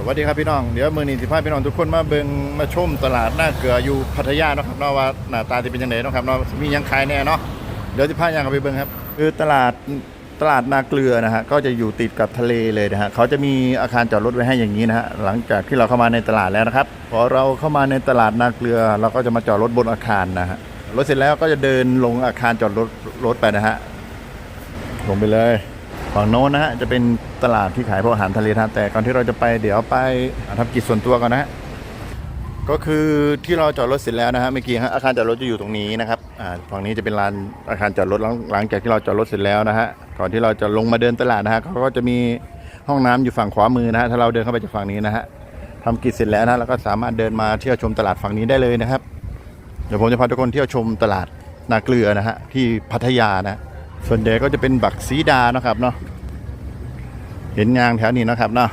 สวัสดีครับพี่น้อง เดี๋ยวมือนีสิพาพี่น้องทุกคนมาเบิงมาชมตลาดหน้าเกลืออยู่พัทยาเนาะครับเนาะว่าหน้าตาจะเป็นยังไงเนาะครับเนาะมียังขายแน่เนาะเดี๋ยวสิพายังเอาไปเบิงครับ คือตลาดตลาดนาเกลือนะฮะก็จะอยู่ติดกับทะเลเลยนะฮะเขาจะมีอาคารจอดรถไว้ให้อย่างนี้นะฮะหลังจากที่เราเข้ามาในตลาดแล้วนะครับพอเราเข้ามาในตลาดนาเกลือ เราก็จะมาจอดรถบนอาคารนะฮะรถเสร็จแล้วก็จะเดินลงอาคารจอดรถรถไปนะฮะลงไปเลย ฝั่งโน้นนะฮะจะเป็นตลาดที่ขายพวกอาหารทะเลนะแต่ก่อนที่เราจะไปเดี๋ยวไปทำกิจส่วนตัวก่อนนะฮะก็คือที่เราจอดรถเสร็จแล้วนะฮะเมื่อกี้ฮะอาคารจอดรถจะอยู่ตรงนี้นะครับอ่าฝั่งนี้จะเป็นลานอาคารจอดรถหลังหลังจากที่เราจอดรถเสร็จแล้วนะฮะก่อนที่เราจะลงมาเดินตลาดนะฮะเขาก็จะมีห้องน้ำอยู่ฝั่งขวามือนะฮะถ้าเราเดินเข้าไปจากฝั่งนี้นะฮะทำกิจเสร็จแล้วนะเราก็สามารถเดินมาเที่ยวชมตลาดฝั่งนี้ได้เลยนะครับ เดี๋ยวผมจะพาทุกคนเที่ยวชมตลาดนาเกลือนะฮะที่พัทยานะ ส่วนใหญ่ก็จะเป็นบักสีดานะครับเนาะเห็นยางแถวนี้นะครับเนาะ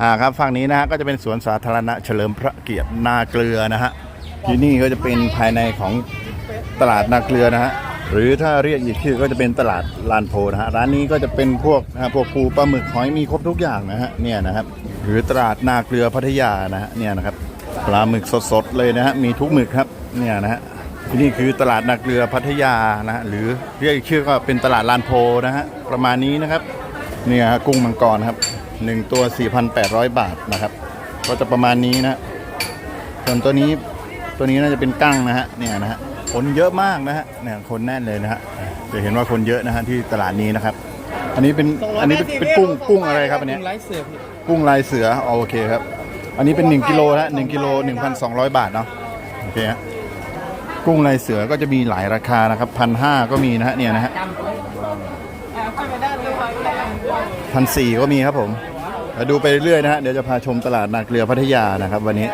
อ่าครับฝั่งนี้นะฮะก็จะเป็นสวนสาธารณะเฉลิมพระเกียรตินาเกลือนะฮะที่นี่ก็จะเป็นภายในของตลาดนาเกลือนะฮะหรือถ้าเรียกอีกชื่อก็จะเป็นตลาดลานโพนะฮะร้านนี้ก็จะเป็นพวกนะฮะพวกปูปลาหมึกหอยมีครบทุกอย่างนะฮะเนี่ยนะครับหรือตลาดนาเกลือพัทยานะฮะเนี่ยนะครับปลาหมึกสดๆเลยนะฮะมีทุกหมึกครับเนี่ยนะฮะ ที่นี่คือตลาดนาเกลือพัทยานะฮะหรือเรียกอีกชื่อก็เป็นตลาดลานโพนะฮะประมาณนี้นะครับเนี่ยฮะกุ้งมังกรครับหนึ่งตัว 4,800 บาทนะครับ ก็จะประมาณนี้นะส่วนตัวนี้ตัวนี้น่าจะเป็นกั้งนะฮะเนี่ยนะฮะคนเยอะมากนะฮะเนี่ยคนแน่นเลยนะฮะจะเห็นว่าคนเยอะนะฮะที่ตลาดนี้นะครับ อันนี้เป็นอันนี้เป็นเป็นกุ้งกุ้งอะไรครับอันเนี้ยไลฟ์เสือพี่กุ้งลายเสืออ๋อโอเคครับ อันนี้เป็น 1กิโลนะ1กิโล1,200 บาทเนาะโอเคฮะ กุ้งลายเสือก็จะมีหลายราคานะครับพันห้าก็มีนะฮะเนี่ยนะฮะพันสี่ก็มีครับผมเดี๋ยวดูไปเรื่อยๆนะฮะเดี๋ยวจะพาชมตลาดนาเกลือพัทยานะครับ วันนี้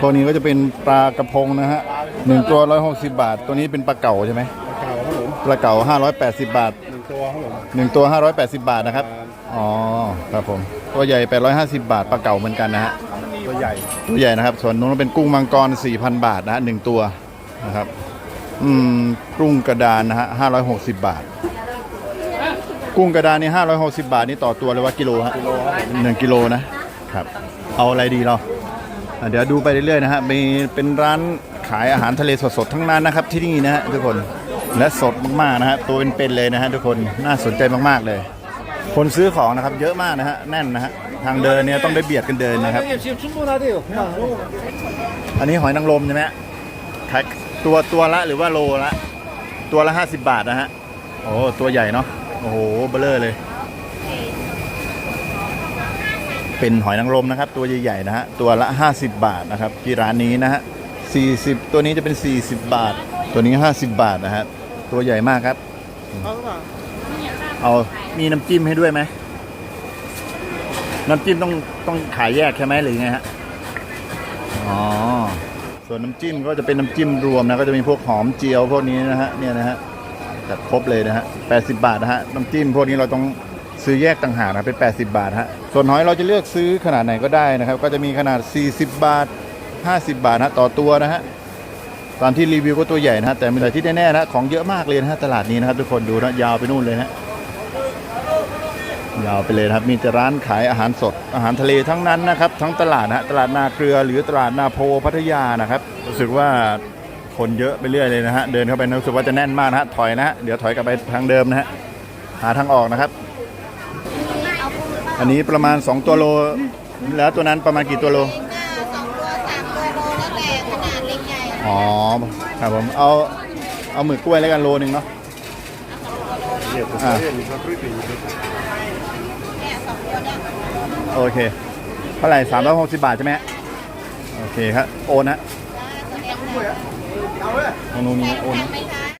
พวกนี้ก็จะเป็นปลากระพงนะฮะหนึ่งตัวร้อยหกสิบาท ตัวนี้เป็นปลาเก๋าใช่ไหมเก่าครับผมปลาเก๋าห้าร้อยแปดสิบบาทหนึ่งตัวครับผมหนึ่งตัว580บาทนะครับอ๋อครับผมตัวใหญ่850บาทปลาเก๋าเหมือนกันนะฮะตัวใหญ่ตัวใหญ่นะครับ ส่วนนู้นเป็นกุ้งมังกร4,000บาทนะฮะหนึ่งตัว นะครับ อืมกุ้งกระดานนะฮะห้าร้อยหกสิบบาท กุ้งกระดานนี่ห้าร้อยหกสิบบาทนี่ต่อตัวเลยว่ากิโลฮะหนึ่งกิโลนะครับ เอาอะไรดีเราเดี๋ยวดูไปเรื่อยๆนะฮะมีเป็นร้านขายอาหารทะเลสดๆทั้งนั้นนะครับ ที่นี่นะฮะทุกคนและสดมากๆนะฮะตัวเป็นๆเลยนะฮะทุกคนน่าสนใจมากๆเลย คนซื้อของนะครับเยอะมากนะฮะแน่นนะฮะทางเดินเนี่ยต้องได้เบียดกันเดินนะครับ อันนี้หอยนางรมใช่ไหมแท็ก ตัวตัวละหรือว่าโลละ ตัวละห้าสิบบาทนะฮะ โอ้ตัวใหญ่เนาะ โอ้โหเบลเลอร์เลย เป็นหอยนางรมนะครับ ตัวใหญ่ๆนะฮะ ตัวละ 50 บาทนะครับ ที่ร้านนี้นะฮะ40 ตัวนี้จะเป็น 40 บาท ตัวนี้ 50 บาทนะฮะ ตัวใหญ่มากครับ เอามีน้ำจิ้มให้ด้วยไหมน้ำจิ้มต้องต้องขายแยกใช่ไหมหรือไงฮะ อ๋อ ส่วนน้ำจิ้มก็จะเป็นน้ำจิ้มรวมนะก็จะมีพวกหอมเจียวพวกนี้นะฮะเนี่ยนะฮะจัดครบเลยนะฮะ80 บาทนะฮะน้ำจิ้มพวกนี้เราต้องซื้อแยกต่างหากนะเป็น 80 บาทฮะส่วนหอยเราจะเลือกซื้อขนาดไหนก็ได้นะครับ ก็จะมีขนาด 40 บาท 50 บาทฮะต่อตัวนะฮะตามที่รีวิวก็ตัวใหญ่นะฮะแต่มีแต่ที่แน่ๆนะของเยอะมากเลยนะฮะตลาดนี้นะครับทุกคนดูนะยาวไปนู่นเลยฮะ ยาวไปเลยนะครับมีแต่ร้านขายอาหารสดอาหารทะเลทั้งนั้นนะครับทั้งตลาดนะฮะตลาดนาเกลือหรือตลาดนาโพพัทยานะครับรู้สึกว่าคนเยอะไปเรื่อยเลยนะฮะเดินเข้าไปรู้สึกว่าจะแน่นมากนะฮะถอยนะฮะเดี๋ยวถอยกลับไปทางเดิมนะฮะหาทางออกนะครับ อันนี้ประมาณ 2 ตัวโล แล้วตัวนั้นประมาณกี่ตัวโลสองตัวสามตัวโลแล้วแต่ขนาดเล็กใหญ่อ๋อครับผมเอาเอาหมึกกล้วยแล้วกันโลนึงเนาะอ่าเนี่ยสองตัวเนี่ย โอเคเท่าไหร่สามร้อยหกสิบบาทใช่ไหมฮะโอเคครับโอนนะตัวเล็กเลยทางนู้นนี้โอนแพนะงไหมคะ